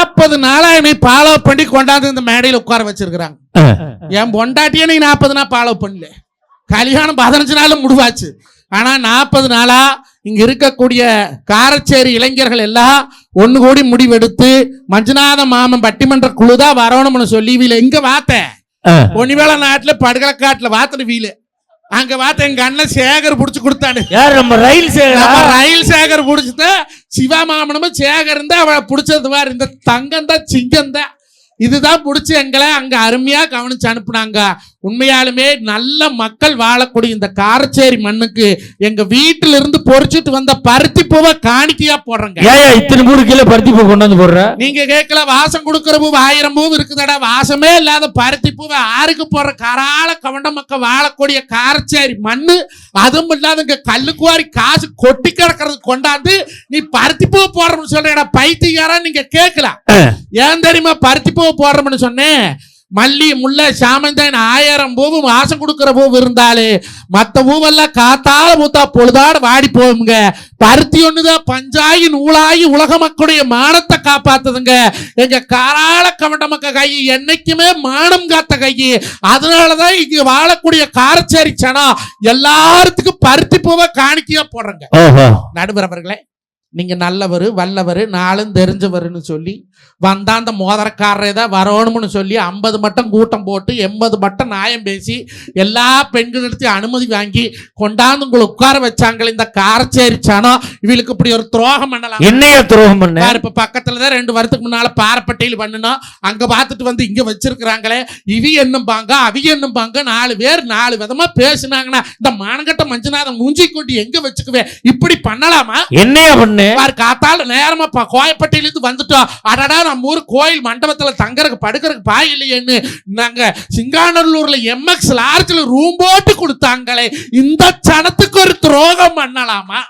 நாற்பது நாளா என்னை ஃபாலோ பண்ணி கொண்டாந்து இந்த மேடையில் உட்கார வச்சிருக்கிறாங்க. என் பொண்டாட்டியே நீ நாற்பது நாள் ஃபாலோ பண்ணல. கல்யாணம் பதினஞ்சு நாள் முடிவாச்சு. ஆனா நாற்பது நாளா இங்க இருக்கக்கூடிய காரச்சேரி இளைஞர்கள் எல்லாம் ஒண்ணு கூடி முடிவெடுத்து மஞ்சுநாத மாமன் பட்டிமன்ற குழுதான் வரணும்னு சொல்லி வீல. எங்க வாத்தேன் பொன்னிவேல நாட்டுல படுகலக்காட்டுல வாத்தன வீலு. அங்க வாத்த எங்க அண்ணன் சேகர் புடிச்சு கொடுத்தானு. யார் நம்ம ரயில் சேகரா ரயில் சேகர் புடிச்சுட்டு சிவா மாமனமும் சேகர் இருந்தா அவளை புடிச்சது பாரு இந்த தங்கம் தான் சிங்கம் தான் இதுதான் புடிச்சு எங்களை அங்க அருமையா கவனிச்சு அனுப்புனாங்க. உண்மையாலுமே நல்ல மக்கள் வாழக்கூடிய இந்த காரச்சேரி மண்ணுக்கு எங்க வீட்டுல இருந்து பொறிச்சிட்டு வந்த பருத்தி பூவை காணிக்கையா போடுறேங்க. ஏயா இத்தனை மூணு கிலோ பருத்தி பூ கொண்டு வந்து போடுற? நீங்க கேட்கல வாசம் கொடுக்கிற பூ ஆயிரம் பூ இருக்குதாடா. வாசமே இல்லாத பருத்தி பூவை ஆறுக்கு போற கரால கவண்ட மக்கள் வாழக்கூடிய காரச்சேரி மண்ணு அதுவும் இல்லாத இங்க கல்லுக்குவாரி காசு கொட்டி கிடக்கிறது கொண்டாந்து நீ பருத்தி பூ போடுறோம்னு சொல்றேடா பைத்தியக்காரா நீங்க கேட்கலாம் ஏன் தெரியுமா பருத்தி பூ போடுறோம்னு சொன்னேன்? மல்லி முல்லை சாமந்தான் ஆயிரம் பூவும் வாசம் கொடுக்கிற பூ இருந்தாலே மத்த பூவெல்லாம் காத்தால பூத்தா பொழுதாடு வாடி போகுங்க. பருத்தி ஒண்ணுதான் பஞ்சாயி நூலாகி உலக மக்களுடைய மானத்தை காப்பாத்துதுங்க. எங்க காராள கவண்ட மக்க கை என்னைக்குமே மானம் காத்த கை. அதனாலதான் இங்க வாழக்கூடிய காரச்சேரி சனம் எல்லாத்துக்கும் பருத்தி பூவை காணிக்கையா போடுறங்க. நடுவர் அவர்களே நீங்க நல்லவர் வல்லவர் நாளும் தெரிஞ்சவர்னு சொல்லி வந்தா அந்த மோதிரக்காரரை தான் வரணும்னு சொல்லி ஐம்பது மட்டும் கூட்டம் போட்டு எண்பது மட்டும் நியாயம் பேசி எல்லா பெண்களிடத்தையும் அனுமதி வாங்கி கொண்டாந்து உங்களை உட்கார வச்சாங்களே இந்த காரச்சேரி சனம் இவளுக்கு இப்படி ஒரு துரோகம் பண்ணலாம். என்னையா துரோகம் பண்ண? இப்ப பக்கத்துல தான் ரெண்டு வருஷத்துக்கு முன்னால பாரப்பட்டையில் பண்ணணும் அங்க பார்த்துட்டு வந்து இங்க வச்சிருக்கிறாங்களே இவி என்னும் பாங்க அவி என்னும் பாங்க நாலு பேர் நாலு விதமா பேசுனாங்கன்னா இந்த மானங்கட்ட மஞ்சநாதன் மூஞ்சி கொண்டு எங்க வச்சுக்குவேன்? இப்படி பண்ணலாமா? என்னையா பண்ணு? பாரு காத்தால நேரமா கோயப்பட்டியில இருந்து வந்துட்டோம். அடடா நம்ம ஊர் கோயில் மண்டபத்துல தங்கறதுக்கு படுக்கறதுக்கு பாய் இல்லையேன்னு நாங்க சிங்காநல்லூர்ல எம்எக்ஸ் லார்ஜ்ல ரூம் போட்டு கொடுத்தாங்களே. இந்த சனத்துக்கு ஒரு துரோகம் பண்ணலாமா?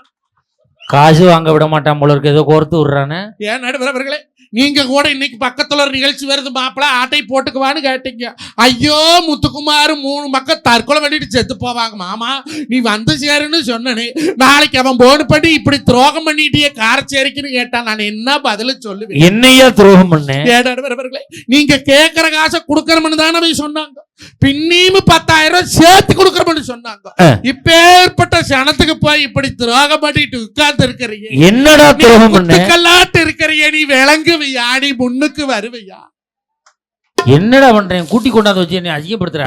காசு வாங்க விட மாட்டான் போல இருக்கு. ஏதோ கோர்த்து விடுறானே. ஏன் நடுவர் அவர்களே நீங்க கூட இன்னைக்கு பக்கத்துல ஒரு நிகழ்ச்சி வருது மாப்பிள ஆட்டை போட்டுக்குவான்னு கேட்டீங்க. ஐயோ முத்துக்குமார் மூணு மக்கள் தற்கொலை பண்ணிட்டு செத்து போவாங்க மாமா. நீ வந்து சேருன்னு சொன்னனே. நாளைக்கு அவன் போன் பண்ணி இப்படி துரோகம் பண்ணிட்டியே காரச்சேரிக்குன்னு கேட்டான் நான் என்ன பதில சொல்லுவேன்? என்னையா துரோகம் பண்ண? ஏன் நடுவர் அவர்களே நீங்க கேட்கிற காசை கொடுக்கறோம்னு தானே போய் சொன்னாங்க. பின்னியும் பத்தாயிரம் ரூபாய் சேர்த்து கொடுக்கறோம்னு சொன்னாங்க. இப்பேற்பட்ட சனத்துக்கு போய் இப்படி துரோகம் பண்ணிட்டு உட்கார்ந்து இருக்கிறீங்க என்னடா துரோகம் இருக்கிறிய நீ விளங்குவியா நீ முன்னுக்கு வருவியா? என்னடா பண்றேன்? கூட்டி கொண்டாந்து வச்சு என்னை அசிங்கப்படுத்துறா?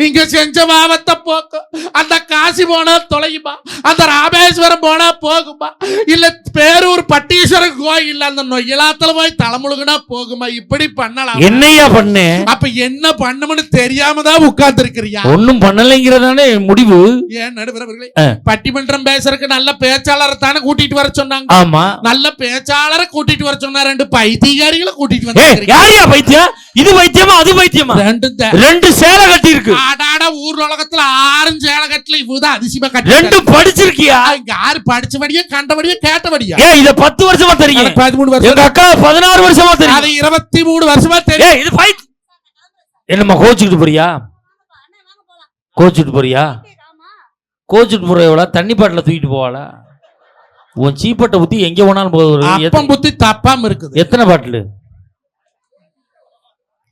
நீங்க செஞ்ச பாவத்தை போக்கு. அந்த காசி போனா தொலையுமா? அந்த ராமேஸ்வரம் போனா போகுமா? இல்ல பேரூர் பட்டீஸ்வரர் கோயில் அந்த நொய்யலாத்துல போய் தலைமுழுகுனா போகுமா? இப்படி பண்ணலாம். என்னையா பண்ண? அப்ப என்ன பண்ணணும்னு தெரியாம தான் உட்கார்ந்து இருக்கிறியா ஒன்னும் பண்ணலைங்கிறதானே முடிவு. ஏன் நடுவர் அவர்களே ஆ. பட்டிமன்றம் பேசுறதுக்கு நல்ல பேச்சாளரை தானே கூட்டிட்டு வர சொன்னாங்க. ஆமா. நல்ல பேச்சாளரை கூட்டிட்டு வர சொன்னா ரெண்டு பைத்தியகாரிகளை கூட்டிட்டு ஏய் வந்து யாரியா பைத்தியம் இது பைத்தியமா அது பைத்தியமா ரெண்டு. ரெண்டு சேலை கட்டி இருக்கு ஆடாட ஊர் உலகத்துல ஆரஞ்சு ஏலகட்டுல இவதான் அதிசயமா கட்டி ரெண்டு படிச்சிருக்கியா? இங்க யாரு படிச்சபடியே கண்டபடியே கேட்டபடியா ஏய் இத பத்து வருஷமா தெரியும். பதிமூணு வருஷம். எங்க அக்கா பதினாறு வருஷமா அது தெரியும். இருபத்தி மூணு வருஷமா தெரியும். இது பைத் என்னம்மா கோச்சுக்கிட்டு போறியா? கோச்சுட்டு போறியா? கோச்சுட்டு போற எவ்வளோ? தண்ணி பாட்டில தூக்கிட்டு போவாளா? உன் சீப்பட்டை ஊத்தி எங்க வேணாலும் போகுது அப்பம் புத்தி தப்பாம இருக்குது. எத்தனை பாட்டில்?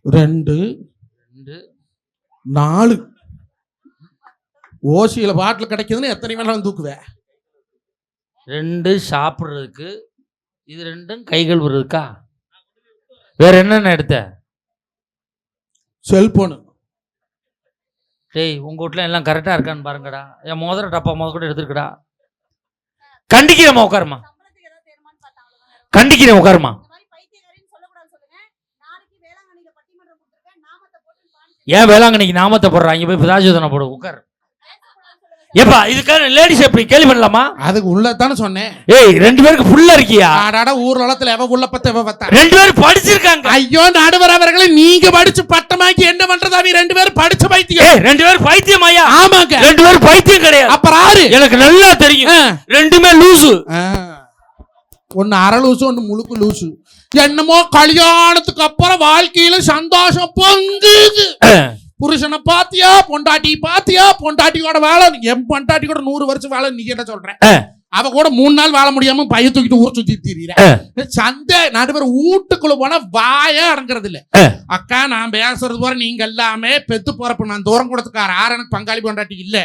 ரெண்டு நாலு. ஓசியில பாட்டில் கிடைக்குதுன்னு எத்தனை வேணாலும் தூக்குவேன் ரெண்டு சாப்பிடுறதுக்கு இது ரெண்டும் கை கழுவுறதுக்கா வேற என்னென்ன எடுத்த? செல்போனு. டேய் உங்க வீட்ல எல்லாம் கரெக்டா இருக்கான்னு பாருங்கடா. என் மோதிர டப்பா முத கூட எடுத்துருக்கடா. கண்டிக்கிறேம்மா உட்காருமா கண்டிக்கிறேன் உட்காருமா ஏன் வேளாங்கண்ணிக்கு நாமத்தை போடுறான் இங்க போய் பிதாஜோதனை போடு உட்கார். ஏப்பா இதுக்கான லேடிஸ் எப்படி? கேள்வி பண்ணலாமா? அதுக்கு உள்ளதானே சொன்னேன். ஏய் ரெண்டு பேருக்கு ஃபுல்லா இருக்கியா? ஆடாட ஊர் உலகத்துல எவ உள்ள பத்த எவ பத்த? ரெண்டு பேரும் படிச்சிருக்காங்க. ஐயோ நடுவர் அவர்களை நீங்க படிச்சு பட்டமாக்கி என்ன பண்றது? அவ ரெண்டு பேரும் படிச்ச பைத்தியம். ஏய் ரெண்டு பேரும் பைத்தியமாயா ஆமாங்க. ரெண்டு பேரும் பைத்தியம் கிடையாது. அப்புறம் ஆறு எனக்கு நல்லா தெரியும். ரெண்டுமே லூசு. ஒன்னு அரை லூசு ஒன்னு முழுக்கு லூசு. என்னமோ கல்யாணத்துக்கு அப்புறம் வாழ்க்கையில சந்தோஷம் பொங்குது. புருஷனை பாத்தியா பொண்டாட்டி பாத்தியா பொண்டாட்டியோட வேலை என் பொண்டாட்டி கூட நூறு வருஷம் வேலை நீ என்ன சொல்ற ஆ. அவ கூட மூணு நாள் வாழ முடியாம பைய தூக்கிட்டு ஊர் சுத்தி திரியிற. சந்தை நடுவர் வீட்டுக்குள்ள போனா வாயே அடங்குறது இல்ல. அக்கா நான் பேசுறது போற நீங்க எல்லாமே பெத்து போறப்ப நான் தூரம் கொடுத்துக்கார யாரும் எனக்கு பங்காளி கொண்டாட்டி இல்ல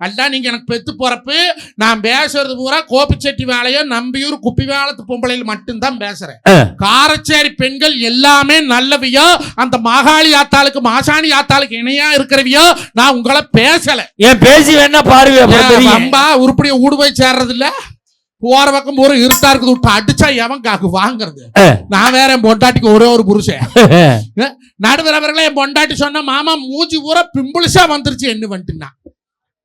அதான் நீங்க எனக்கு பெத்து போறப்பு நான் பேசுறது பூரா கோபிச்செட்டி வேலையும் நம்பியூர் குப்பி வேலத்து பொம்பளையில் மட்டும்தான் பேசுறேன். ஆ. காரச்சேரி பெண்கள் எல்லாமே நல்லவியோ அந்த மாகாளி ஆத்தாளுக்கு மாசாணி ஆத்தாளுக்கு இணையா இருக்கிறவியோ நான் உங்களை பேசல. ஏன் பேசி வேணா தெரியும். வம்பா உருப்படிய ஊடு போய் சேர்றது இல்ல போற பக்கம் ஒரு இருட்டா இருக்குது விட்டு அடிச்சா எவன் காக்கு வாங்குறது. நான் வேற என் பொண்டாட்டிக்கு ஒரே ஒரு புருஷன். நடுவர் அவர்களே என் பொண்டாட்டி சொன்ன மாமா மூஞ்சி ஊரா பிம்பிள்ஸா வந்துருச்சு என்ன வந்துட்டுனா.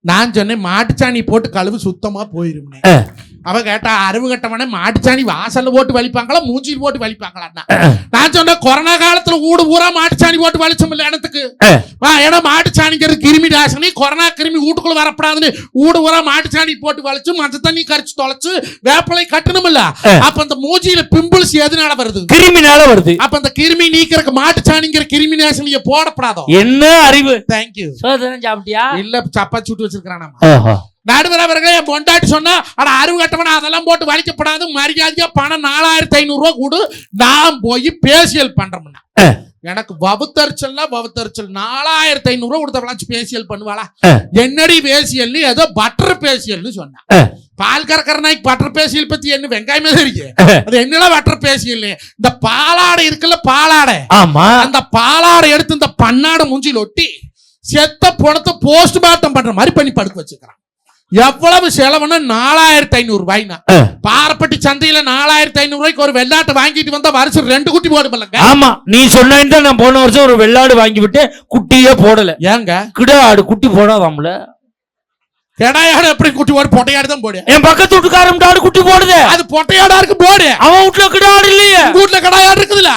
நான் சொன்னேன் மாட்டுச்சாணி போட்டு கழுவு சுத்தமா போயிருவேன் அவ கேட்டா அறிவு கட்டவனே மாட்டுச்சாணி வாசல்ல போட்டு வலிப்பாங்களா மூஞ்சில் போட்டு வலிப்பாங்களா நான் சொன்னேன் கொரோனா காலத்துல ஊடு ஊரா மாட்டுச்சாணி போட்டு வலிச்சோம் இல்ல இடத்துக்கு ஏன்னா மாட்டுச்சாணிங்கிறது கிருமி நாசினி கொரோனா கிருமி வீட்டுக்குள்ள வரப்படாதுன்னு ஊடு ஊரா மாட்டுச்சாணி போட்டு வலிச்சு மஞ்ச தண்ணி கரிச்சு தொலைச்சு வேப்பிலை கட்டணும் இல்ல. அப்ப அந்த மூஞ்சியில பிம்பிள்ஸ் எதனால வருது கிருமினால வருது அப்ப அந்த கிருமி நீக்கிறதுக்கு மாட்டுச்சாணிங்கிற கிருமி நாசினிய போடப்படாதோ என்ன அறிவு தேங்க்யூ சாப்பிட்டியா இல்ல சப்பாத்தி சுட்டு வச்சிருக்கான் ஓஹோ. நடுவர் அவர்களே என் பொண்டாட்டி சொன்னா அட அருவு கட்டவன அதெல்லாம் போட்டு வலிக்கப்படாது மரியாதையா பணம் நாலாயிரத்தி ஐநூறு ரூபாய் கொடு. நான் போய் பேசியல் பண்றோம்னா. எனக்கு வவுத்தரிச்சல்னா வவுத்தரிச்சல் நாலாயிரத்தி ஐநூறு ரூபாய் கொடுத்தவளாச்சும் பேசியல் பண்ணுவாளா. என்னடி பேசியல்னு ஏதோ பட்டர் பேசியல்னு சொன்னா. ஆ. பால் கறக்கிற நாய்க்கு பட்டர் பேசியல் பத்தி என்ன வெங்காயமே தெரியும். அது என்னடா பட்டர் பேசியல் இந்த பாலாடை இருக்குல்ல பாலாடை. ஆமா. அந்த பாலாடை எடுத்து இந்த பன்னாடை மூஞ்சில ஒட்டி செத்த பணத்தை போஸ்ட்மார்ட்டம் பண்ற மாதிரி பண்ணி படுக்க வச்சுக்கிறான். எவ்வளவு செலவுன்னா நாலாயிரத்தி ஐநூறு ரூபாய்னா. பாரப்பட்டி சந்தையில நாலாயிரத்தி ஐநூறு ரூபாய்க்கு ஒரு வெள்ளாட்டை வாங்கிட்டு வந்தா வருஷம் ரெண்டு குட்டி போடுமில்லங்க ஆமா நீ தான் நான் போன வருஷம் ஒரு வெள்ளாடு வாங்கி விட்டு குட்டியே போடல. ஏங்க? கிடா ஆடு குட்டி போடாதாம்ல கெடாயாடு எப்படி குட்டி போடு? பொட்டையாடு தான் போடு. என் பக்கத்து வீட்டுக்காரன் ஆடு குட்டி போடுதே. அது பொட்டையாடா இருக்கு போடு. அவன் வீட்டுல கிடா ஆடு இல்லையே வீட்டுல கடாயாடு இருக்குதுல்ல?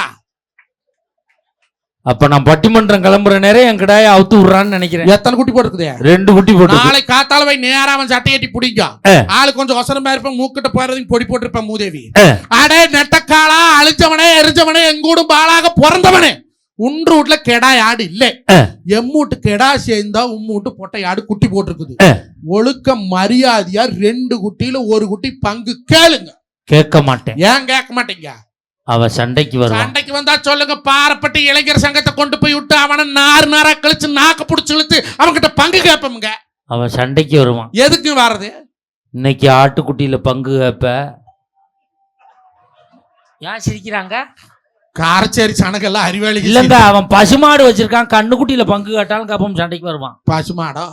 அப்ப நான் பட்டிமன்றம் கிளம்புற நேரம் என் கிடாய அவுத்து விடுறான்னு நினைக்கிறேன். எத்தனை குட்டி போட்டுருக்குது? ரெண்டு குட்டி போட்டு நாளை காத்தால போய் நேரா அவன் சட்டை கட்டி பிடிக்கும். ஆளு கொஞ்சம் ஒசரமா இருப்பேன் மூக்கிட்ட போறதுக்கு பொடி போட்டிருப்பேன் மூதேவி. அடே நெட்டக்காளா அழிச்சவனே எரிஞ்சவனே எங்கூடும் பாலாக பிறந்தவனே. உன்று வீட்டுல கெடா ஆடு இல்ல. எம்மூட்டு கெடா சேர்ந்தா உம்மூட்டு பொட்டை ஆடு குட்டி போட்டிருக்குது. ஒழுக்க மரியாதையா ரெண்டு குட்டியில ஒரு குட்டி பங்கு கேளுங்க. கேட்க மாட்டேன். ஏன் கேட்க மாட்டீங்க? அவ சண்டைக்கு வருவான் சண்டைக்கு வந்தா சொல்லுங்க பாரப்பட்டு இளைஞர் சங்கத்தை கொண்டு போய் விட்டு அவனை நாறு நாரா கழிச்சு நாக்க புடிச்சு இழுத்து அவன்கிட்ட பங்கு கேட்போமுங்க அவன் சண்டைக்கு வருவான் எதுக்கு வர்றது இன்னைக்கு ஆட்டுக்குட்டியில பங்கு கேப்ப. ஏன் சிரிக்கிறாங்க? காரச்சேரி சனகெல்லாம் அறிவாளி இல்லங்க அவன் பசுமாடு வச்சிருக்கான் கண்ணுக்குட்டியில பங்கு கேட்டாலும் கப்பம் சண்டைக்கு வருவான். பசுமாடோ.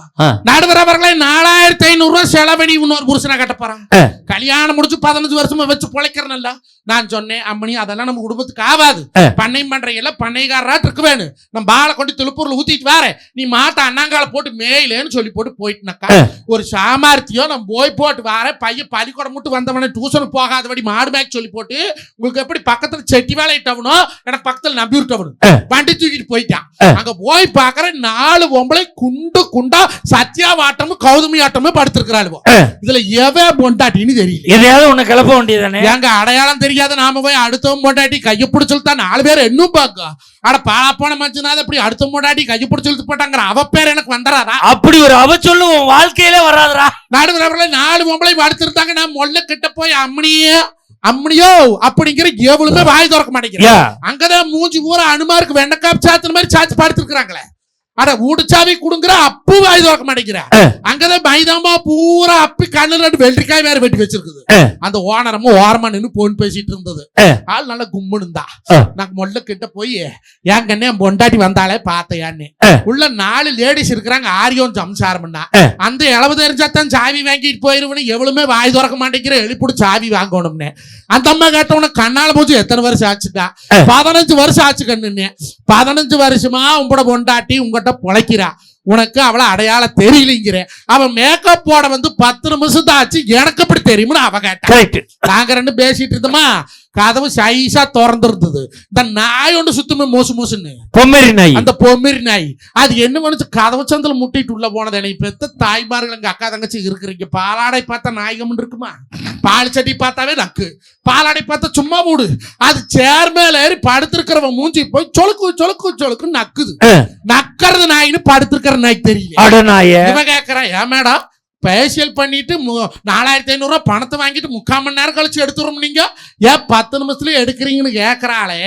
நடுவர் அவர்களே நாலாயிரத்தி ஐநூறு ரூபாய் செலவழி இன்னொரு புருஷனை கட்ட போறான். கல்யாணம் முடிச்சு பதினஞ்சு வருஷமா வச்சு பொழைக்கிறனல்ல. நான் சொன்னேன் அம்மணி அதெல்லாம் நம்ம குடும்பத்துக்கு ஆகாது. ஆ. பண்ணையும் பண்றையில பண்ணைக்காரராட்டு இருக்கு வேணும் நம்ம பாலை கொண்டு திருப்பூர்ல ஊத்திட்டு வார. நீ மாட்டை அண்ணாங்கால போட்டு மேயிலேன்னு சொல்லி போட்டு போயிட்டுனாக்கா. ஒரு சாமர்த்தியம் நம்ம போய் போட்டு வார. பையன் பள்ளிக்கூடம் மட்டும் வந்தவனே டியூஷனுக்கு போகாதபடி மாடு மேய்க்க சொல்லி போட்டு உங்களுக்கு எப்படி பக்கத்துல செட்டி வேலை இட்டவனோ எனக்கு பக்கத்துல நம்பி விட்டவனு. வண்டி தூக்கிட்டு போயிட்டான். அங்க போய் பாக்குற நாலு பொம்பளை குண்டு குண்டா சத்யா ஆட்டமும் கௌதமி ஆட்டமும் படுத்திருக்கிறாளுவோ. இதுல எவ பொண்டாட்டின்னு தெரியல. எதையாவது உன்னை கிளப்ப வேண்டியதானே? எங்க அடையாளம் தெரியாத நாம போய் அடுத்தவன் பொண்டாட்டி கையை பிடிச்சல் நாலு பேர் இன்னும் பார்க்கும் அட பாலாப்போன மஞ்சுனாத இப்படி அடுத்த பொண்டாட்டி கையை பிடிச்சல் போட்டாங்கிற அவ பேர் எனக்கு வந்துடாதா? அப்படி ஒரு அவ சொல்லு உன் வாழ்க்கையிலே வராதுடா. நடுவில் நாலு பொம்பளை படுத்திருந்தாங்க நான் மொல்ல கிட்ட போய் அம்மனியே அம்மனியோ அப்படிங்கிற எவ்வளவுமே வாய் திறக்க மாட்டேங்கிறேன் யா அங்கதான் மூஞ்சி பூரா அனுமாருக்கு வெண்டைக்காப்பு சாத்துன மாதிரி சாச்சு படுத்திருக்கிறாங்களே அட ஊடுச்சாவி குடுங்குற அப்பு வாய் திறக்க மாட்டேங்கிற. அங்கதான் மைதாமா பூரா அப்பி கண்ணுல வெள்ளரிக்காய் வேற வெட்டி வச்சிருக்குது. அந்த ஓனரமும் ஓரமா நின்னு போன் பேசிட்டு இருந்தது. ஆள் நல்லா கும்முனுந்தா ஆ. நான் மொல்ல கிட்ட போய் என் கண்ணே பொண்டாட்டி வந்தாலே பார்த்தையான்னு. உள்ள நாலு லேடிஸ் இருக்கிறாங்க ஆரியம் சம்சாரம்னா. அந்த இளவு தெரிஞ்சாத்தான் சாவி வாங்கிட்டு போயிருவனு எவ்வளவுமே வாய் திறக்க மாட்டேங்கிற எழுப்பிடு சாவி வாங்கணும்னு அந்த அம்மா கேட்டவன கண்ணால போச்சு எத்தனை வருஷம் ஆச்சுக்கா. பதினஞ்சு வருஷம் ஆச்சு கண்ணுன்னு பதினஞ்சு வருஷமா உங்களோட பொண்டாட்டி உங்ககிட்ட பொழைக்கிறா. உனக்கு அவளை அடையாளம் தெரியலைங்கிற. அவன் மேக்கப் போட வந்து பத்து நிமிஷம் தான் ஆச்சு. எனக்கு எப்படி தெரியும்னு அவ கேட்டா. கரெக்ட் நாங்க ரெண்டு பேசிட்டு இருந்தோமா? கதவு சைஸா திறந்து இருந்தது இந்த நாய் ஒன்று சுத்தமே மோசு மோசுன்னு. பொம்மரி நாய். அந்த பொம்மிரி நாய். அது என்ன பண்ணுச்சு? கதவு சந்தில முட்டிட்டு உள்ள போனது என்னை பெத்த தாய்மார்கள் எங்க அக்கா தங்கச்சி இருக்கிறீங்க. பாலாடை பார்த்தா நாயகம் இருக்குமா? பால் சட்டி பார்த்தாவே நக்கு. பாலாடை பார்த்தா சும்மா மூடு அது சேர் மேல ஏறி படுத்திருக்கிறவன் மூஞ்சி போய் சொலுக்கு சொலுக்கு சொலுக்கு நக்குது. நக்கறது நாயின்னு படுத்திருக்கிற நாய் தெரியல. இவன் கேக்குறான் ஏன் மேடம்? ஃபேஷியல் பண்ணிட்டு மு- நாலாயிரத்தி ஐநூறுரூவா பணத்தை வாங்கிட்டு முக்கால் மணி நேரம் கழிச்சு எடுத்துரும் நீங்க? ஏன் பத்து நிமிஷத்துல எடுக்கிறீங்கன்னு கேட்கறாளே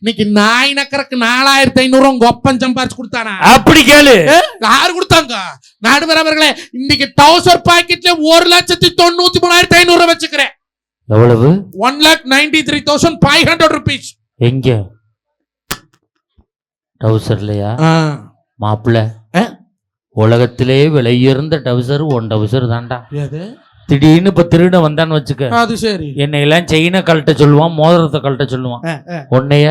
இன்னைக்கு நாய் நக்கறக்கு நாலாயிரத்தி ஐநூறுரூவா உங்க ஒப்பன் சம்பாரிச்சு கொடுத்தானா? அப்படி கேளு. யாரு கொடுத்தாங்க? நடுவர் அவர்களே இன்னைக்கு டவுசர் பாக்கெட்ல ஒரு லட்சத்தி தொண்ணூத்தி மூணாயிரத்தி ஐநூறு வச்சுக்கிறேன். எவ்வளவு? One lakh ninety three thousand five hundred rupees எங்க டவுசர்லையா மாப்பிள்ள? ஆ? உலகத்திலே விலையுயர்ந்த டவுசர் ஒன் டவுசர் தான்டா. திடீர்னு இப்ப திருட வந்தான்னு வச்சுக்க. அது சரி. என்னை எல்லாம் செயினை கழட்ட சொல்லுவான் மோதிரத்தை கழட்ட சொல்லுவான். உன்னைய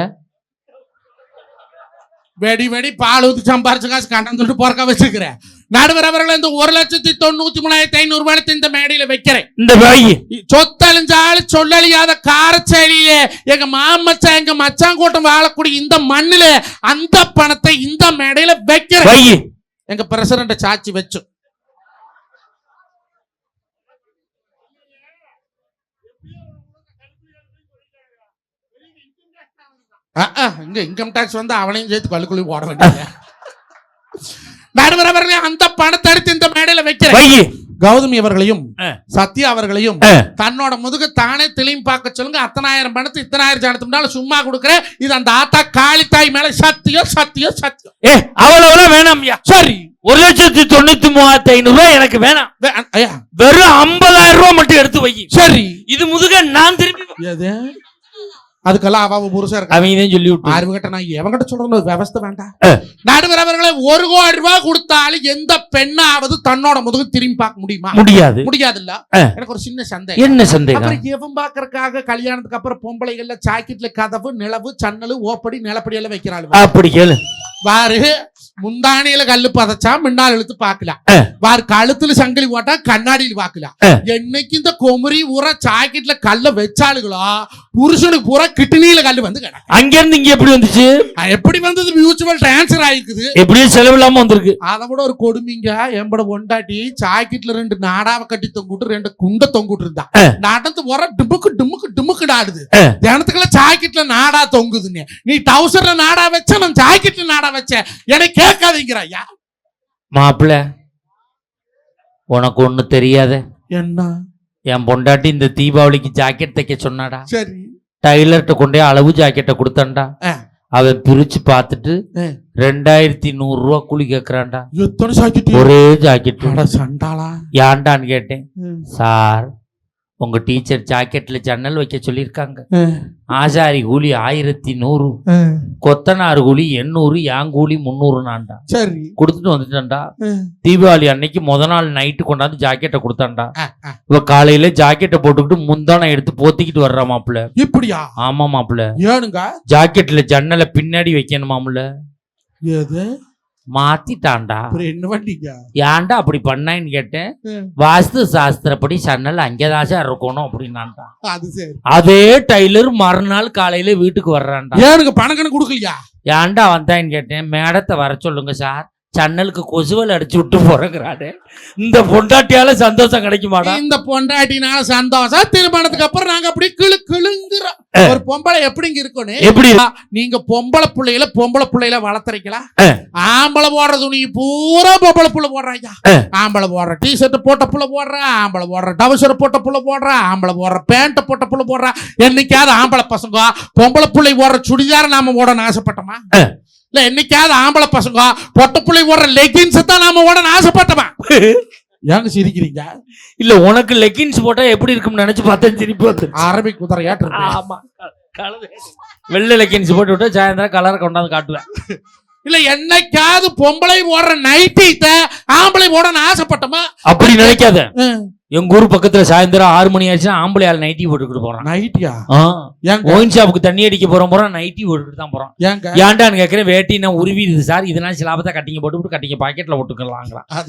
வெடி வெடி பால் ஊத்தி சம்பாரிச்ச காசு கண்டம் சொல்லிட்டு போறக்கா வச்சிருக்கிறேன் நடுவர் அவர்களை இந்த ஒரு லட்சத்தி தொண்ணூத்தி மூணாயிரத்தி ஐநூறு ரூபாய் இந்த மேடையில வைக்கிறேன். இந்த சொத்தழிஞ்சாலும் சொல்லழியாத காரச்சேரியிலே எங்க மாமச்சான் எங்க மச்சான் கூட்டம் வாழக்கூடிய இந்த மண்ணுல அந்த பணத்தை இந்த மேடையில வைக்கிறேன். எங்க பிரசிடண்ட சாட்சி வச்சு. இங்க இன்கம் டாக்ஸ் வந்து அவனையும் சேர்த்து கழுக்குழி போட வேண்டிய நடுவர் அவர்களே அந்த பணத்தை எடுத்து இந்த மேடையில வைக்கிறேன். கௌதமி அவர்களையும். சத்யா அவர்களையும். தன்னோட முதுகு தானே தெளியும் பார்க்க சொல்லுங்க. அத்தனாயிரம் பணத்தை இத்தனாயிரம் ஜனத்துனால சும்மா கொடுக்குறேன் இது அந்த ஆத்தா காளித்தாய் மேல சத்தியம் சத்தியம் சத்தியம் ஏ அவ்வளவு வேணாம்யா சரி. ஒரு லட்சத்தி தொண்ணூத்தி மூவாயிரத்தி ஐநூறு ரூபாய் எனக்கு வேணாம். வெறும் ஐம்பதாயிரம் ரூபாய் மட்டும் எடுத்து வை. சரி. இது முதுக நான் திருப்பி எது? அதுக்கெல்லாம் அவ புருஷன் இருக்கா? அவங்க தான் சொல்லி விட்டு. ஆறு கிட்ட நான் எவங்கிட்ட சொல்றது விவஸ்தை வேண்டாம். நடுவர் அவர்களை ஒரு கோடி ரூபாய் கொடுத்தாலும் எந்த பெண்ணாவது தன்னோட முதுகு திரும்பி பார்க்க முடியுமா? முடியாது. முடியாதுல்ல? ஆ. எனக்கு ஒரு சின்ன சந்தேகம். என்ன சந்தேகம்? அப்புறம் எவன் பாக்குறதுக்காக கல்யாணத்துக்கு அப்புறம் பொம்பளைகள்ல ஜாக்கெட்ல கதவு நிலவு சன்னலு ஓப்படி நிலப்படி எல்லாம் வைக்கிறாள் அப்படி கேளு. வாரு. முந்தானியில கல்லு பதச்சா முன்னால் இழுத்து பாக்கலாம் ஆ. வாரு கழுத்துல சங்கிலி போட்டா கண்ணாடியில் பாக்கலாம் ஆ. என்னைக்கு இந்த கொமரி ஊற ஜாக்கெட்ல கல்ல வச்சாளுகளோ புருஷனுக்கு பூரா கிட்னியில கல்லு வந்து கிடக்கு. அங்க இருந்து இங்க எப்படி வந்துச்சு? அது எப்படி வந்தது? மியூச்சுவல் டிரான்ஸ்ஃபர் ஆயிருக்குது எப்படியும் செலவு இல்லாம வந்திருக்கு. அதை விட ஒரு கொடுமைங்க. எம்பட ஒண்டாட்டி ஜாக்கெட்ல ரெண்டு நாடாவை கட்டி தொங்குட்டு ரெண்டு குண்ட தொங்குட்டு இருந்தா. ஆ. நடந்து போற டிமுக்கு டிமுக்கு டிமுக்கு ஆடுது ஆ. ஜனத்துக்குள்ள ஜாக்கெட்ல நாடா தொங்குதுன்னு. நீ டவுசர்ல நாடா வச்ச நான் ஜாக்கெட்ல நாடா வச்சேன் எனக்கு கேட்காதீங்கிற ஐயா மாப்பிள்ள உனக்கு ஒண்ணு தெரியாத. என்ன? என் பொண்டாட்டி இந்த தீபாவளிக்கு ஜாக்கெட் தைக்க சொன்னாடா. சரி. டைலர்கிட்ட கொண்டே அளவு ஜாக்கெட்டை கொடுத்தான்டா. அவன் பிரிச்சு பார்த்துட்டு. ரெண்டாயிரத்தி நூறு ரூபா கூலி கேக்குறான்டா ஒரே ஜாக்கெட் சண்டாளா. ஏன்டான்னு கேட்டேன். சார் உங்க டீச்சர் ஜாக்கெட்ல ஜன்னல் வைக்க சொல்லியிருக்காங்க. ஆசாரி கூலி ஆயிரத்தி நூறு கொத்தனார் கூலி எண்ணூறு என் கூலி முந்நூறு நான்டா. சரி. கொடுத்துட்டு வந்துட்டேன்டா. தீபாவளி அன்னைக்கு முத நாள் நைட்டு கொண்டாந்து ஜாக்கெட்டை கொடுத்தான்டா. இவ காலையில ஜாக்கெட்டை போட்டுக்கிட்டு முந்தானை எடுத்து போத்திக்கிட்டு வர்றா மாப்பிள்ள. இப்படியா? ஆமா மாப்பிள்ள. ஏனுங்க? ஜாக்கெட்ல ஜன்னலை பின்னாடி வைக்கணுமாமுல எது? மாத்திட்டான்டா. என்ன வண்டிங்க ஏன்டா அப்படி பண்ணான்னு கேட்டேன். வாஸ்து சாஸ்திரப்படி சன்னல் அங்கேதான் சார் இருக்கணும் அப்படின்னான்டா. அது டைலர் மறுநாள் காலையில வீட்டுக்கு வர்றான்டா. ஏனுங்க பணம் கணக்கு கொடுக்கலையா? ஏன்டா வந்தான்னு கேட்டேன். மேடத்தை வர சொல்லுங்க சார். சன்னலுக்கு கொசுவல் அடிச்சு விட்டு போறங்கிறாரு இந்த பொண்டாட்டியால சந்தோஷம் கிடைக்குமாடா? இந்த பொண்டாட்டினால சந்தோஷம். திருமணத்துக்கு அப்புறம் நாங்க அப்படி கிளு கிளுங்குறோம். ஒரு பொம்பளை எப்படிங்க இருக்கணும் எப்படி? நீங்க பொம்பளை பிள்ளைகள பொம்பளை பிள்ளைகள வளர்த்துறீங்களா. ஆம்பளை போடுற துணி பூரா பொம்பளை புள்ள போடுறாங்க. ஆம்பளை போடுற டி ஷர்ட் போட்ட புள்ள போடுறா ஆம்பளை போடுற டவுசர் போட்ட புள்ள போடுறா ஆம்பளை போடுற பேண்ட் போட்ட புள்ள போடுறா. என்னைக்காவது ஆம்பளை பசங்க பொம்பளை பிள்ளை போடுற சுடிதார் நாம போடணும் ஆசைப்பட்டோமா. இல்ல என்னைக்காவது ஆம்பளை பசங்க பொட்ட பிள்ளை போடுற லெகின்ஸ் தான் நாம போடணும் ஆசைப்பட்டோமா ஏங்க சிரிக்கிறீங்க? இல்ல உனக்கு லெக்கின்ஸ் போட்டா எப்படி இருக்கும்னு நினைச்சு பார்த்தேன் வந்து அரபிக் குதிரையாட்டு இருக்கு. ஆமா வெள்ளை லெக்கின்ஸ் போட்டு விட்டா சாயந்தரம் கலரை கொண்டாந்து காட்டுவேன். இல்ல என்னைக்காவது பொம்பளை போடுற நைட்டி ஆம்பளை போடணும் ஆசைப்பட்டோமா? அப்படி நினைக்காத. எங்க ஊர் பக்கத்துல சாயந்தரம் ஆறு மணி ஆச்சுன்னா ஆம்பளை ஆள் நைட்டி போட்டுக்கிட்டு போறான். நைட்டியா ஒயின் ஷாப்புக்கு தண்ணி அடிக்க போறோம் போறோம் நைட்டி போட்டுக்கிட்டு தான் போறோம் ஏங்க? ஏன்டான்னு கேட்கிறேன் வேட்டி நான் உருவிடுது சார்? இதனால சிலாபத்தை கட்டிங்க போட்டு கட்டிங்க பாக்கெட்ல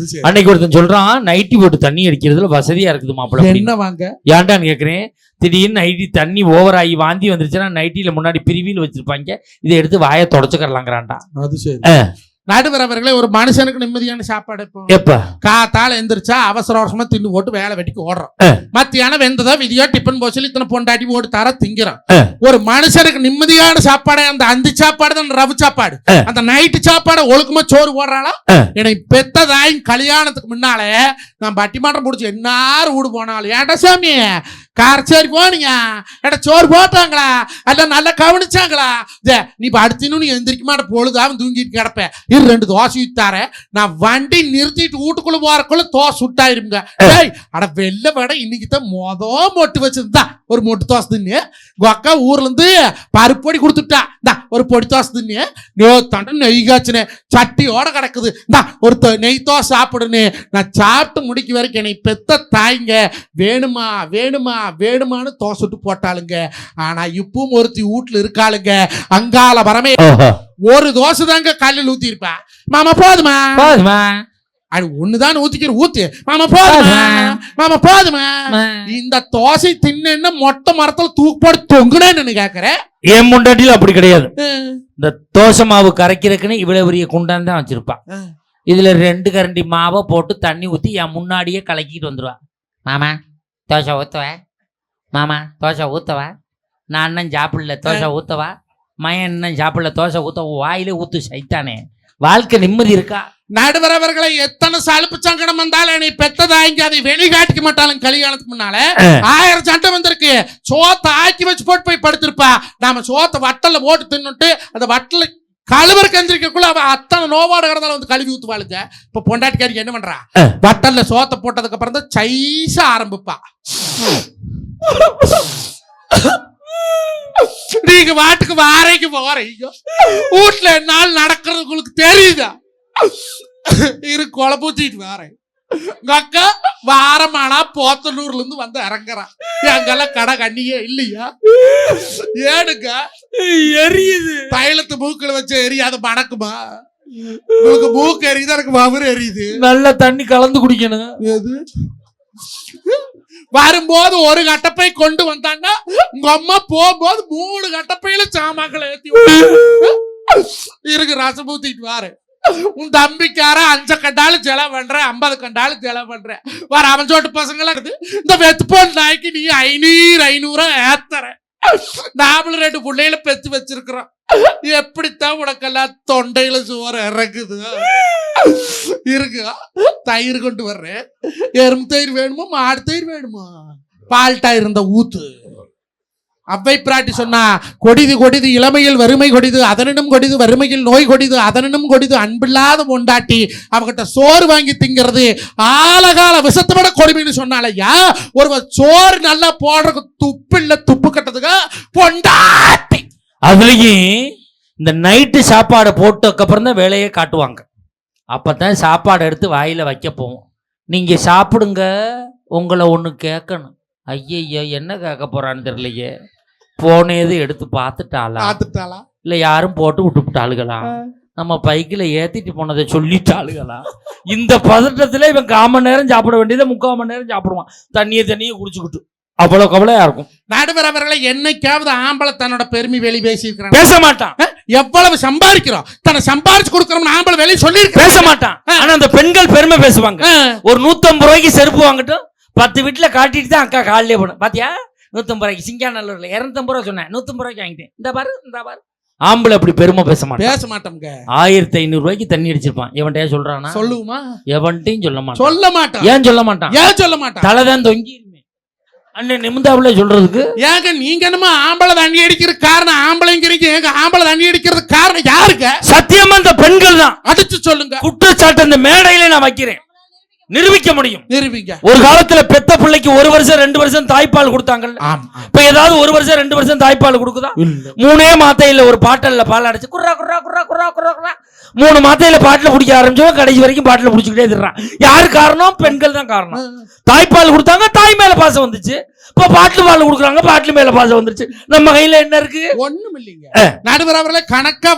சரி. அன்னைக்கு ஒருத்தன் சொல்றான் நைட்டி போட்டு தண்ணி அடிக்கிறதுல வசதியா இருக்குது மாப்பிள்ள. என்ன வாங்க? ஏன்டான்னு கேட்கிறேன் திடீர்னு நைட்டி தண்ணி ஓவர் ஆகி வாந்தி வந்துருச்சுன்னா நைட்டில முன்னாடி பிரிவியில் வச்சிருப்பாங்க இதை எடுத்து வாயை தொடச்சுக்கறலாங்கிறான்டா அது சரி. நடுவர் அவர்களே ஒரு மனுஷனுக்கு நிம்மதியான சாப்பாடு எப்ப காத்தால எந்திரிச்சா அவசர அவசரமா தின்னு போட்டு வேலை வெட்டிக்கு ஓடுறோம். மத்தியானம் வெந்ததோ விதியோ டிபன் போச்சல் இத்தனை பொண்டாட்டி போட்டு தர திங்கிறோம். ஒரு மனுஷனுக்கு நிம்மதியான சாப்பாடு அந்த அந்தி சாப்பாடு தான் ரவு சாப்பாடு. அந்த நைட்டு சாப்பாடு ஒழுக்கமா சோறு போடுறாளா. என்னை பெத்த தாயின் கல்யாணத்துக்கு முன்னாலே நான் பட்டிமாட்டம் முடிச்சு என்னாரும் வீடு போனாலும் ஏன்டா சாமி காரச்சேரி போனீங்க ஏடா சோறு போட்டாங்களா அல்ல நல்லா கவனிச்சாங்களா ஜே, நீ இப்ப அடுத்தினும் நீ எந்திரிக்க மாட்ட பொழுதாவும் தூங்கிட்டு கிடப்ப இரு ரெண்டு தோசை ஊத்தார நான் வண்டி நிறுத்திட்டு வீட்டுக்குள்ள போறக்குள்ள தோசை சுட்டாயிருங்க டேய் அட வெள்ள வடை இன்னைக்கு தான் மொத மொட்டு வச்சிருந்தா ஒரு மொட்டு தோசை தின்னு அக்கா ஊர்ல இருந்து பருப்பு பொடி கொடுத்துட்டா. இந்தா ஒரு பொடி தோசை தின்னு நோ தண்டை நெய் காய்ச்சினே சட்டியோட கிடக்குது. இந்தா ஒரு நெய் தோசை சாப்பிடுன்னு நான் சாப்பிட்டு முடிக்க வரைக்கும் என்னை பெத்த தாய்ங்க. வேணுமா வேணுமா வேணுமான்னு தோசை சுட்டு போட்டாளுங்க. ஆனா இப்பவும் ஒருத்தி வீட்டுல இருக்காளுங்க. அங்கால வரமே ஒரு தோசை தாங்க கல்லில் ஊத்தி இருப்பா மாமா போதுமா? போதுமா? அது ஒண்ணுதான் ஊத்திக்கிற ஊத்து. மாமா போதுமா? மாமா போதுமா? இந்த தோசை தின்னு மொட்டை மரத்துல தூக்கு போட்டு தொங்குனேன்னு கேக்குறேன் என் முண்டாட்டில அப்படி கிடையாது. இந்த தோசை மாவு கரைக்கிறதுக்குன்னு இவ்வளவு பெரிய குண்டான் தான் வச்சிருப்பா. ஆ. இதுல ரெண்டு கரண்டி மாவை போட்டு தண்ணி ஊத்தி என் முன்னாடியே கலக்கிட்டு வந்துருவா. மாமா தோசை ஊத்தவா? மாமா தோசை ஊத்தவா? நான் அண்ணன் சாப்பிடல தோசை ஊத்தவா? மயன் அண்ணன் சாப்பிடல தோசை ஊத்த வாயிலே ஊத்து சைத்தானே. வாழ்க்கை நிம்மதி இருக்கா? நடுவர் அவர்களை எத்தனை சலுப்பு சங்கடம் வந்தாலும் என்னை பெத்ததாங்க அதை வெளிகாட்டிக்க மாட்டாலும் கல்யாணத்துக்கு முன்னால ஆயிரம் சண்டை வந்திருக்கு. சோத்தை ஆக்கி வச்சு போட்டு போய் படுத்திருப்பா. நாம சோத்தை வட்டல்ல போட்டு தின்னுட்டு அந்த வட்டல கழுவர் கந்திரிக்கக்குள்ள அவ அத்தனை நோவாடு கிடந்தாலும் வந்து கழுவி ஊத்துவாளுங்க இப்ப பொண்டாட்டிக்காரி என்ன பண்றா. வட்டல்ல சோத்தை போட்டதுக்கு அப்புறம் தான் சைஸா ஆரம்பிப்பா. நீங்க வாட்டுக்கு வாரைக்கு போறீங்க. வீட்டுல என்னால் நடக்கிறது உங்களுக்கு தெரியுதா இரு குழப்பூத்திட்டு வாரேன். உங்க அக்கா வாரமானா போத்தனூர்ல இருந்து வந்து இறங்குறான் அங்கெல்லாம் கடை கண்ணியே இல்லையா? ஏனுங்க எரியுது. தைலத்து மூக்குல வச்சு எரியாத மணக்குமா? உங்களுக்கு மூக்கு எரியுது எனக்கு மவுறு எரியுது. நல்ல தண்ணி கலந்து குடிக்கணும். எது? வரும்போது ஒரு கட்டப்பை கொண்டு வந்தாங்க உங்க அம்மா போகும்போது மூணு கட்டப்பையில சாமான்களை ஏத்தி இருக்கு ரசம் ஊத்திட்டு வாரு. உன் தம்பிக்கார அஞ்ச கண்டாலும் ஜெல பண்ற ஐம்பது கண்டாலும் ஜெல பண்ற. வர அவன் சோட்டு பசங்களா இருக்குது. இந்த வெத்து வெத்துப்போன் நாய்க்கு நீ ஐநூறு ஐநூறு ஏத்தற. நாமளும் ரெண்டு பிள்ளைகள பெத்து வச்சிருக்கிறோம். எப்படித்தான் உனக்கெல்லாம் தொண்டையில சோறு இறக்குது இருக்கு. தயிர் கொண்டு வர்றேன். எறும்பு தயிர் வேணுமா? மாடு தயிர் வேணுமா? பால்ட்டா இருந்த ஊத்து. அவ்வை பிராட்டி சொன்னா கொடிது கொடிது இளமையில் வறுமை கொடிது அதனினும் கொடிது வறுமையில் நோய் கொடிது அதனினும் கொடிது அன்பில்லாத பொண்டாட்டி. அவகிட்ட சோறு வாங்கி திங்கிறது ஆலகால விஷத்தை விட கொடுமைன்னு சொன்னாலையா ஒருவர் சோறு நல்லா போடுறதுக்கு துப்பு இல்லை துப்பு கட்டதுக்கு பொண்டாட்டி. அதுலேயும் இந்த நைட்டு சாப்பாடை போட்டதுக்கு அப்புறம் தான் வேலையே காட்டுவாங்க. அப்பதான் சாப்பாடு எடுத்து வாயில் வைக்க போவோம். நீங்கள் சாப்பிடுங்க உங்களை ஒன்று கேட்கணும். ஐயய்யோ என்ன கேட்க போறான்னு தெரியலையே. போனேது எடுத்து பார்த்துட்டாளா? பார்த்துட்டாளா? இல்லை யாரும் போட்டு விட்டுவிட்டாளுகளா நம்ம பைக்கில் ஏத்திட்டு போனதை சொல்லிட்டாளுகளா? இந்த பதட்டத்துல இவன் கால் மணி நேரம் சாப்பிட வேண்டியதை முக்கால் மணி நேரம் சாப்பிடுவான். தண்ணியை தண்ணியை குடிச்சுக்கிட்டு. அவ்வளோ கவலையா இருக்கும். நடுவர் அவர்களை என்னைக்காவது ஆம்பளை தன்னோட பெருமை வெளி பேசியிருக்கிறாங்க பேச மாட்டான். எவ்வளவு சம்பாதிக்கிறோம்? தன்னை சம்பாரிச்சு கொடுக்கறோம் ஆம்பளை வெளியே சொல்லியிருக்கிறேன். பேச மாட்டான். ஆனா அந்த பெண்கள் பெருமை பேசுவாங்க. ஒரு நூத்தம்பது ரூபாய்க்கு செருப்பு வாங்கட்டும் பத்து வீட்டுல காட்டிட்டு தான் அக்கா காலையிலே போனேன். பாத்தியா? நூத்தம்பது ரூபாய்க்கு சிங்காநல்லூர்ல இரநூத்தம்பது ரூபா சொன்னேன். நூத்தம்பது ரூபாய்க்கு வாங்கிட்டேன். இந்த பாரு இந்த பாரு. ஆம்பளை அப்படி பெருமை பேச மாட்டான். பேச மாட்டோம்ங்க. ஆயிரத்தி ஐநூறு ரூபாய்க்கு தண்ணி அடிச்சிருப்பான். எவன்கிட்டயா சொல்றானா சொல்லுவோமா எவன்ட்டையும் சொல்ல மாட்டான். சொல்ல மாட்டோம் ஏன் சொல்ல மாட்டான்? ஏன் சொல்ல மாட்டோம் தலை தான் தொங்கிருமே அண்ணன் நிமிந்தாப்புல சொல்றதுக்கு. ஏங்க நீங்க என்னமோ ஆம்பளை தண்ணி அடிக்கிற காரணம் ஆம்பளைங்கிறீங்க ஏங்க ஆம்பளை தண்ணி அடிக்கிறது காரணம் யாருங்க? சத்தியமா இந்த பெண்கள் தான். அடிச்சு சொல்லுங்க. குற்றச்சாட்டு இந்த மேடையில நான் வைக்கிறேன். நிரூபிக்க முடியும். நிரூபிங்க. ஒரு காலத்துல பெத்த பிள்ளைக்கு ஒரு வருஷம் ரெண்டு வருஷம் தாய்ப்பால் கொடுத்தாங்கல்ல? இப்ப ஏதாவது ஒரு வருஷம் ரெண்டு வருஷம் தாய்ப்பால் கொடுக்குதா? மூணே மாத்தையில ஒரு பாட்டல்ல பால் அடைச்சு குர்ரா குர்ரா குர்ரா குர்ரா குர்ரா குர்ரா. மூணு மாத்தையில பாட்டில் பிடிக்க ஆரம்பிச்சவன் கடைசி வரைக்கும் பாட்டில் பிடிச்சிக்கிட்டே இருக்கிறான் யாரு காரணம்? பெண்கள் தான் காரணம். தாய்ப்பால் கொடுத்தாங்க தாய் மேல பாசம் வந்துச்சு. இப்ப பாட்டில் பால் கொடுக்குறாங்க பாட்டில் மேல பாசம் வந்துருச்சு. நம்ம கையில என்ன இருக்கு? ஒண்ணும் இல்லைங்க. நடுவர் அவர்களை கணக்கா